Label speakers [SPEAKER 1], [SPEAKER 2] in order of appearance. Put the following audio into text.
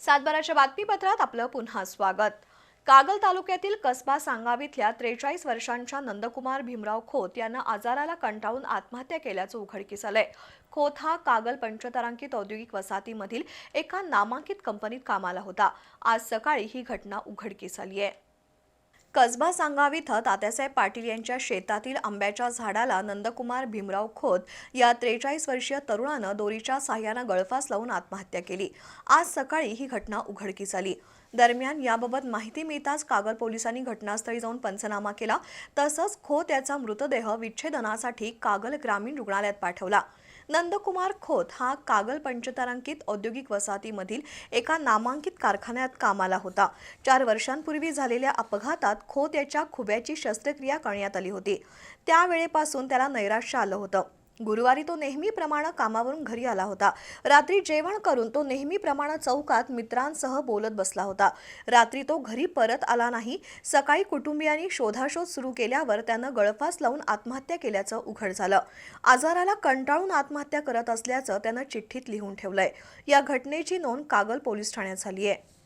[SPEAKER 1] सातबाराच्या बातमीपत्रात आपलं पुन्हा स्वागत. कागल तालुक्यातील कसबा सांगावीतल्या त्रेचाळीस वर्षांच्या नंदकुमार भीमराव खोत यांना आजाराला कंटाळून आत्महत्या केल्याचं उघडकीस आलंय. खोत हा कागल पंचतारांकित औद्योगिक वसाहतीमधील एका नामांकित कंपनीत कामाला होता. आज सकाळी ही घटना उघडकीस आली आहे कसबा सांगाव इथं तात्यासाहेब पाटील यांच्या शेतातील आंब्याच्या झाडाला नंदकुमार भीमराव खोत या त्रेचाळीस वर्षीय तरुणानं दोरीच्या साह्यानं गळफास लावून आत्महत्या केली. आज सकाळी ही घटना उघडकीस आली. दरम्यान याबाबत माहिती मिळताच कागल पोलिसांनी घटनास्थळी जाऊन पंचनामा केला. तसंच खोत याचा मृतदेह विच्छेदनासाठी कागल ग्रामीण रुग्णालयात पाठवला. नंदकुमार खोत हा कागल पंचतारांकित औद्योगिक वसाहतीमधील एका नामांकित कारखान्यात कामाला होता. चार वर्षांपूर्वी झालेल्या अपघातात खोत याच्या खुब्याची शस्त्रक्रिया करण्यात आली होती. त्यावेळेपासून त्याला नैराश्य आलं होतं. गुरुवारी तो नेहमीप्रमाणे कामावरून घरी आला होता. रात्री जेवण करून तो नेहमीप्रमाणे चौकात मित्रांसह बोलत बसला होता. रात्री तो घरी परत आला नाही. सकाळी कुटुंबियांनी शोधाशोध सुरू केल्यावर त्यानं गळफास लावून आत्महत्या केल्याचं उघड झालं. आजाराला कंटाळून आत्महत्या करत असल्याचं त्यानं चिठ्ठीत लिहून ठेवलंय. या घटनेची नोंद कागल पोलीस ठाण्यात झाली आहे